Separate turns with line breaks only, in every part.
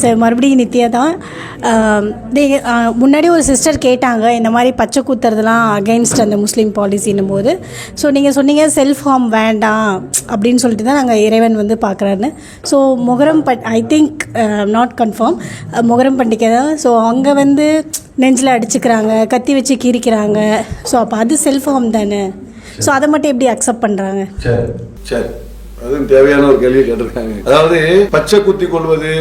Sir மறுபடியும் நித்யா தான். தே முன்னாடி ஒரு சிஸ்டர் கேட்டாங்க இந்த மாதிரி பச்சை குத்துறதுலாம் அகெயின்ஸ்ட் அந்த முஸ்லீம் பாலிசின்னும் போது ஸோ நீங்கள் சொன்னீங்க செல்ஃப் ஹார்ம் வேண்டாம் அப்படின்னு சொல்லிட்டு தான் நாங்கள் இறைவன் வந்து பார்க்குறாருன்னு. So Muharram but I think not confirm Muharram பண்டிகை தான். ஸோ அங்கே வந்து நெஞ்சில் அடிச்சுக்கிறாங்க கத்தி வச்சு கீறிக்கிறாங்க. ஸோ அப்போ அது செல்ஃப் ஹார்ம் தானே? ஸோ அதை மட்டும் எப்படி அக்செப்ட் பண்ணுறாங்க
சரி
சரி. அதுவும் தேவையான ஒரு கேள்வி கேட்டிருக்காங்க. அதாவது பச்சை குத்தி கொள்வது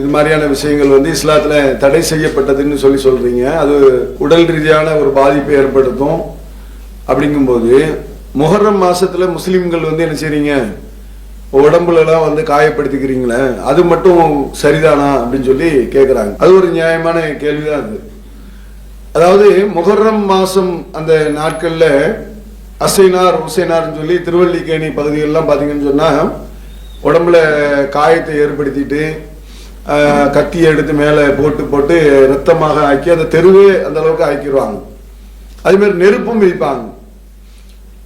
இது மாதிரியான விஷயங்கள் வந்து இஸ்லாத்துல தடை செய்யப்பட்டதுன்னு சொல்லி சொல்றீங்க. அது உடல் ரீதியான ஒரு பாதிப்பை ஏற்படுத்தும். அப்படிங்கும்போது முஹர்ரம் மாசத்துல முஸ்லிம்கள் வந்து என்ன செய்றீங்க? உடம்புல எல்லாம் வந்து காயப்படுத்திக்கிறீங்களே அது மட்டும் சரிதானா அப்படின்னு சொல்லி கேட்குறாங்க அது ஒரு நியாயமான கேள்விதான் அது. அதாவது முகர்ரம் மாசம் அந்த நாட்கள்ல அசைனார் உசைனார்னு சொல்லி திருவல்லிக்கேணி பகுதிகளெல்லாம் பார்த்தீங்கன்னு சொன்னால் உடம்புல காயத்தை ஏற்படுத்திட்டு கத்தியை எடுத்து மேலே போட்டு போட்டு ரத்தமாக ஆக்கி அந்த தெருவே அந்த அளவுக்கு ஆக்கிடுவாங்க அதுமாரி நெருப்பும் வைப்பாங்க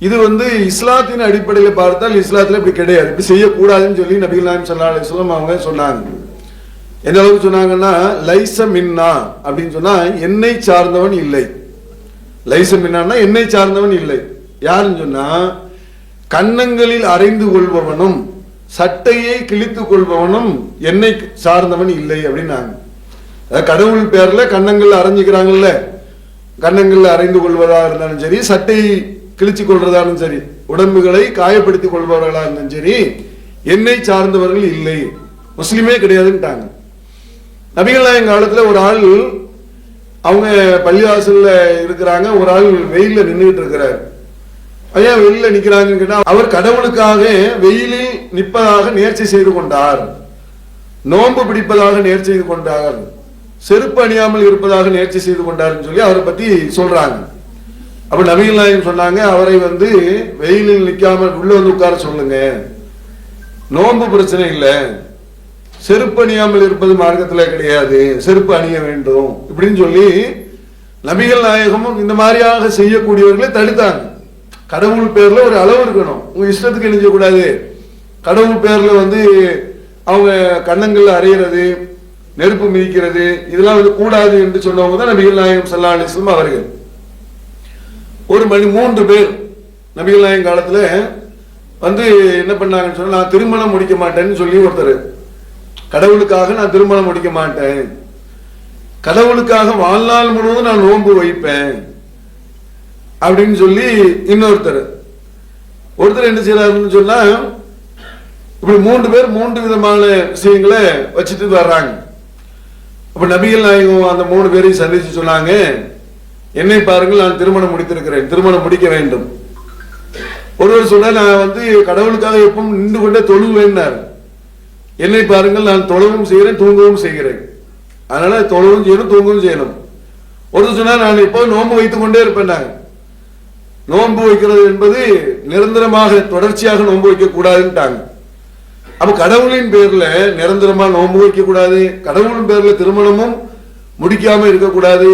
இது வந்து இஸ்லாத்தின் அடிப்படையில் பார்த்தால் இஸ்லாத்தில் இப்படி கிடையாது. இப்படி செய்யக்கூடாதுன்னு சொல்லி நபிகள் நாயம் சல்லா அலிஸ்லாம் அவங்க சொன்னாங்க. எந்த அளவுக்கு சொன்னாங்கன்னா லைச மின்னா அப்படின்னு சொன்னால் என்னை சார்ந்தவன் இல்லை. லைச மின்னான்னா என்னை சார்ந்தவன் இல்லை. யாருன்னு சொன்னா கன்னங்களில் அறைந்து கொள்பவனும் சட்டையை கிழித்து கொள்பவனும் என்னை சார்ந்தவன் இல்லை அப்படின்னாங்க. அதாவது கடவுள் பேர்ல கன்னங்கள் அரைஞ்சிக்கிறாங்கல்ல கன்னங்கள்ல அறைந்து கொள்வதா இருந்தாலும் சரி சட்டை கிழிச்சு கொள்றதாலும் சரி உடம்புகளை காயப்படுத்திக் கொள்பவர்களா இருந்தாலும் சரி என்னை சார்ந்தவர்கள் இல்லை. முஸ்லீமே கிடையாதுன்ட்டாங்க. நபிகள் நாயகம் காலத்துல ஒரு ஆள் அவங்க பள்ளிவாசல்ல இருக்கிறாங்க ஒரு ஆள் வெயிலில் நின்றுட்டு இருக்கிறார். ஐயா வெளியில நிக்கிறாங்கன்னு கேட்டா அவர் கடவுளுக்காக வெயிலில் நிற்பதாக நேர்ச்சி செய்து கொண்டார். நோன்பு பிடிப்பதாக நேர்ச்சி செய்து கொண்டார். செருப்பு அணியாமல் இருப்பதாக நேர்ச்சி செய்து கொண்டார்னு சொல்லி அவரை பத்தி சொல்றாங்க. அப்ப நபிகள் நாயகம் சொன்னாங்க அவரை வந்து வெயிலில் நிக்காமல் உள்ள வந்து உட்கார சொல்லுங்க. நோன்பு பிரச்சனை இல்லை. செருப்பு அணியாமல் இருப்பது மார்க்கத்தில் கிடையாது. செருப்பு அணிய வேண்டும். இப்படின்னு சொல்லி நபிகள் நாயகமும் இந்த மாதிரியாக செய்யக்கூடியவர்களை தடுத்தாங்க. கடவுள் பேர்ல ஒரு அளவு இருக்கணும். உங்க இஷ்டத்துக்கு எழுஞ்ச கூடாது. கடவுள் பேர்ல வந்து அவங்க கண்ணங்கள்ல அறையிறது நெருப்பு மிதிக்கிறது இதெல்லாம் வந்து கூடாது என்று சொன்னவங்க தான் நபிகள் நாயகம் சல்லா அலிஸ்லம் அவர்கள். ஒரு மணி மூன்று பேர் நபிகள் நாயகம் காலத்துல வந்து என்ன பண்ணாங்கன்னு சொன்னா நான் திருமணம் முடிக்க மாட்டேன்னு சொல்லி ஒருத்தர் கடவுளுக்காக நான் திருமணம் முடிக்க மாட்டேன். கடவுளுக்காக வாழ்நாள் முழுவதும் நான் நோன்பு வைப்பேன். அப்படின்னு சொல்லி இன்னொருத்தர். ஒருத்தர் என்ன செய்யறாருன்னு சொன்னா இப்படி மூன்று பேர் மூன்று விதமான விஷயங்களை வச்சுட்டு வர்றாங்க. அப்ப நபிகள் நாயகம் அந்த மூணு பேரையும் சந்திச்சு சொன்னாங்க என்னை பாருங்கள் நான் திருமணம் முடித்திருக்கிறேன் திருமணம் முடிக்க வேண்டும். ஒருவர் சொன்னா நான் வந்து கடவுளுக்காக எப்பவும் நின்று கொண்டே தொழுவேன்னார். என்னை பாருங்கள் நான் தொழவும் செய்கிறேன் தூங்கவும் செய்கிறேன். அதனால தொழவும் செய்யணும் தூங்கவும் செய்யணும். ஒருத்தர் சொன்னா நான் இப்போ நோன்பு வைத்துக் கொண்டே இருப்பேன் நாங்கள் நோன்பு வைக்கிறது என்பது நிரந்தரமாக தொடர்ச்சியாக நோன்பு வைக்க கூடாதுன்ட்டாங்க அப்ப கடவுளின் பேர்ல நிரந்தரமா நோன்பு வைக்க கூடாது கடவுளின் பேர்ல திருமணமும் முடிக்காம இருக்கக்கூடாது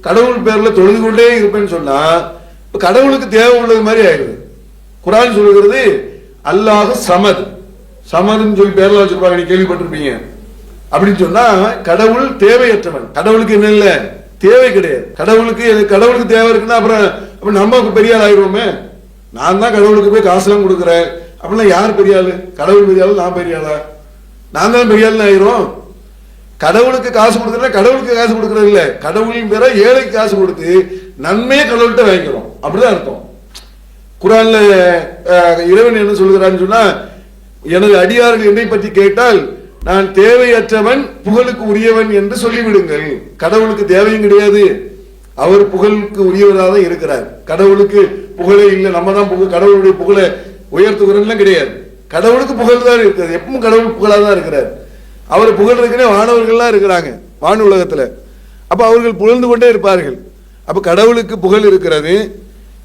கடவுள் பேர்ல தொழுது கொண்டே இருப்பேன்னு சொன்னா இப்ப கடவுளுக்கு தேவை உள்ளது மாதிரி ஆயிடுது. குரான் சொல்லுகிறது அல்லாஹ் சமத். சமதுன்னு சொல்லி பேர்ல வச்சிருப்பாங்க நீ கேள்விப்பட்டிருப்பீங்க. அப்படின்னு சொன்னா கடவுள் தேவையற்றவன். கடவுளுக்கு என்ன இல்ல தேவை கிடையாது. கடவுளுக்கு கடவுளுக்கு தேவை இருக்குன்னா அப்புறம் அப்போ நம்ம பெரிய ஆள் ஆயிடுவோமே. நான் தான் கடவுளுக்கு போய் காசுலாம் கொடுக்குறேன். அப்படின்னா யார் பெரிய ஆள்? கடவுள் பெரிய ஆளு நான் பெரிய ஆளா? நான் தான் பெரிய ஆள்னு ஆயிரும். கடவுளுக்கு காசு கொடுக்குறா கடவுளுக்கு காசு கொடுக்குறது இல்லை. கடவுளின் பேர ஏழைக்கு காசு கொடுத்து நன்மையை கடவுள்கிட்ட வாங்கிக்கிறோம். அப்படிதான் அர்த்தம். குரான்ல இறைவன் என்ன சொல்கிறான்னு சொன்னா எனது அடியார்கள் என்னை பற்றி கேட்டால் நான் தேவையற்றவன் புகழுக்கு உரியவன் என்று சொல்லிவிடுங்கள். கடவுளுக்கு தேவையும் கிடையாது. அவர் புகழுக்கு உரியவராக தான் இருக்கிறார். கடவுளுக்கு புகழே இல்லை. நம்ம தான் புகழ் கடவுளுடைய புகழை உயர்த்துகிறோம்லாம் கிடையாது. கடவுளுக்கு புகழ் தான் இருக்கிறது. எப்பவும் கடவுள் புகழாக தான் இருக்கிறார். அவர் புகழ் இருக்கிற வானவர்கள்லாம் இருக்கிறாங்க வான உலகத்தில். அப்போ அவர்கள் புகழ்ந்து கொண்டே இருப்பார்கள். அப்போ கடவுளுக்கு புகழ் இருக்கிறது.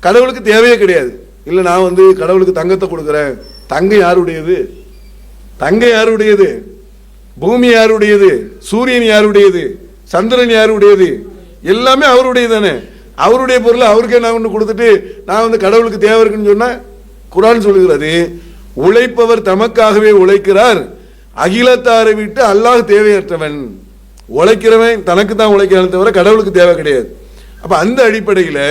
கடவுளுக்கு தேவையே கிடையாது. இல்லை நான் வந்து கடவுளுக்கு தங்கத்தை கொடுக்குறேன். தங்கம் யாருடையது? தங்கம் யாருடையது? பூமி யாருடையது? சூரியன் யாருடையது? சந்திரன் யாருடையது? எல்லாமே அவருடைய தானே அவருடைய பொருளை அவருக்கே நான் ஒன்று கொடுத்துட்டு நான் வந்து கடவுளுக்கு தேவை இருக்குன்னு சொன்னால் குரான் சொல்லுகிறது உழைப்பவர் தமக்காகவே உழைக்கிறார். அகிலத்தாரை விட்டு அல்லாஹ் தேவையற்றவன். உழைக்கிறவன் தனக்கு தான் உழைக்கிறான் தவிர கடவுளுக்கு தேவை கிடையாது. அப்போ அந்த அடிப்படையில்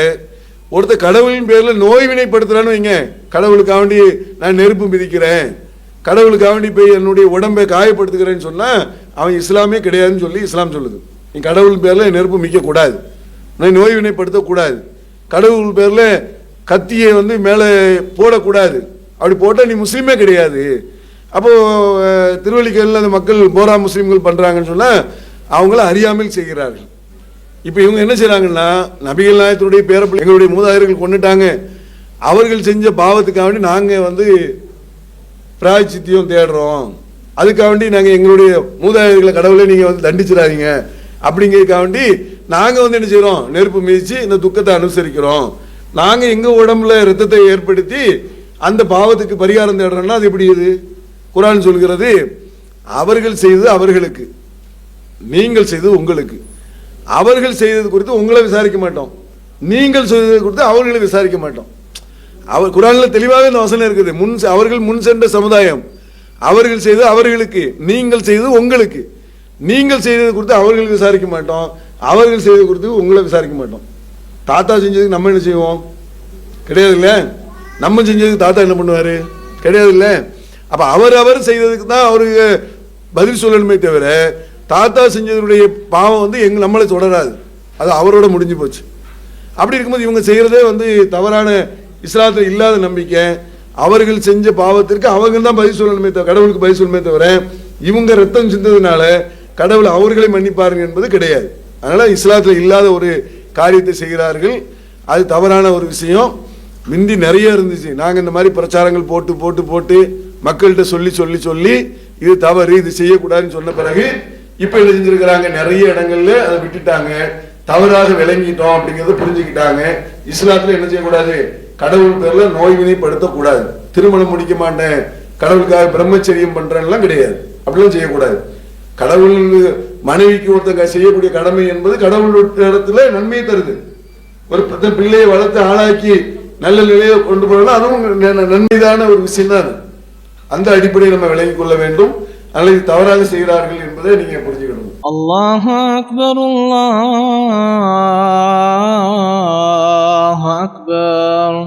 ஒருத்தர் கடவுளின் பேர்ல நோய்வினைப்படுத்துறான்னு வைங்க. கடவுளுக்காக வேண்டி நான் நெருப்பு மிதிக்கிறேன். கடவுளுக்காக வேண்டி போய் என்னுடைய உடம்பை காயப்படுத்துகிறேன்னு சொன்னால் அவன் இஸ்லாமே கிடையாதுன்னு சொல்லி இஸ்லாம் சொல்லுது. நீ கடவுள் பேரில் நெருப்பு மிக்கக்கூடாது. நீ நோய்வினைப்படுத்தக்கூடாது. கடவுள் பேரில் கத்தியை வந்து மேலே போடக்கூடாது. அப்படி போட்டால் நீ முஸ்லீமே கிடையாது. அப்போது அஹ், அந்த மக்கள் போரா முஸ்லீம்கள் பண்ணுறாங்கன்னு சொன்னால் அவங்கள அறியாமல் செய்கிறார்கள். இப்போ இவங்க என்ன செய்கிறாங்கன்னா நபிகள் நாயத்தினுடைய பேரப்பிள்ளை எங்களுடைய மூதாதையர்கள் கொண்டுட்டாங்க அவர்கள் செஞ்ச பாவத்துக்காக வேண்டி நாங்கள் வந்து பிராய்ச்சித்தியம் தேடுறோம். அதுக்காக வேண்டி நாங்கள் எங்களுடைய மூதாதையர்களை கடவுளை நீங்கள் வந்து தண்டிச்சிடாதீங்க. அப்படிங்கிறதுக்காண்டி நாங்கள் வந்து என்ன செய்கிறோம் நெருப்பு மீதிச்சு இந்த துக்கத்தை அனுசரிக்கிறோம். நாங்கள் எங்கள் உடம்புல ரத்தத்தை ஏற்படுத்தி அந்த பாவத்துக்கு பரிகாரம் தேடுறோம்னா அது எப்படி இது? குரான் சொல்கிறது அவர்கள் செய்தது அவர்களுக்கு. நீங்கள் செய்தது உங்களுக்கு. அவர்கள் செய்தது குறித்து உங்களை விசாரிக்க மாட்டோம். நீங்கள் செய்தது குறித்து அவர்களை விசாரிக்க மாட்டோம். அவர் குரானில் தெளிவாக இந்த வசனம் இருக்குது. முன் அவர்கள் முன் சென்ற சமுதாயம். அவர்கள் செய்தது அவர்களுக்கு. நீங்கள் செய்தது உங்களுக்கு. நீங்கள் செய்தது கொடுத்து அவர்கள் விசாரிக்க மாட்டோம். அவர்கள் செய்தது கொடுத்து உங்களை விசாரிக்க மாட்டோம். தாத்தா செஞ்சதுக்கு நம்ம என்ன செய்வோம்? கிடையாது இல்லை நம்ம செஞ்சதுக்கு தாத்தா என்ன பண்ணுவார்? கிடையாது இல்லை அப்போ அவர் அவர் செய்ததுக்கு தான் அவருக்கு பதில் சொல்லணுமே தவிர தாத்தா செஞ்சதுடைய பாவம் வந்து எங்க நம்மளை தொடராது. அது அவரோட முடிஞ்சு போச்சு. அப்படி இருக்கும்போது இவங்க செய்கிறதே வந்து தவறான இஸ்லாத்தில் இல்லாத நம்பிக்கை. அவர்கள் செஞ்ச பாவத்திற்கு அவங்க தான் பதில் சொல்லணுமே தவிர கடவுளுக்கு பதில் சொல்லணுமே தவிர இவங்க ரத்தம் சிந்ததுனால கடவுள் அவர்களை மன்னிப்பார்கள் என்பது கிடையாது. அதனால் இஸ்லாத்தில் இல்லாத ஒரு காரியத்தை செய்கிறார்கள். அது தவறான ஒரு விஷயம். முந்தி நிறைய இருந்துச்சு. நாங்கள் இந்த மாதிரி பிரச்சாரங்கள் போட்டு போட்டு போட்டு மக்கள்கிட்ட சொல்லி சொல்லி சொல்லி இது தவறு இது செய்யக்கூடாதுன்னு சொன்ன பிறகு இப்போ என்ன செஞ்சிருக்கிறாங்க? நிறைய இடங்கள்ல அதை விட்டுட்டாங்க. தவறாக விளங்கிட்டோம் அப்படிங்கிறத புரிஞ்சுக்கிட்டாங்க. இஸ்லாத்தில் என்ன செய்யக்கூடாது? கடவுள் பேரில் நோய் வினைப்படுத்தக்கூடாது. திருமணம் முடிக்க மாட்டேன். கடவுளுக்காக பிரம்மச்சரியம் பண்ணுறேன்லாம் கிடையாது. அப்படிலாம் செய்யக்கூடாது. கடவுள் மனைவிக்கு ஒருத்தங்க செய்யக்கூடிய கடமை என்பது கடவுள் இடத்துல நன்மையை தருது. ஒரு பத்து பிள்ளையை வளர்த்து ஆளாக்கி நல்ல நிலையை கொண்டு போனாலும் அதுவும் நன்மைதான ஒரு விஷயம் தான் அந்த அடிப்படையை நம்ம விளங்கிக் கொள்ள வேண்டும். அல்லது தவறாக செய்கிறார்கள் என்பதை நீங்க புரிஞ்சுக்கணும்.
அல்லாஹ் அக்பர் அல்லாஹ் அக்பர்.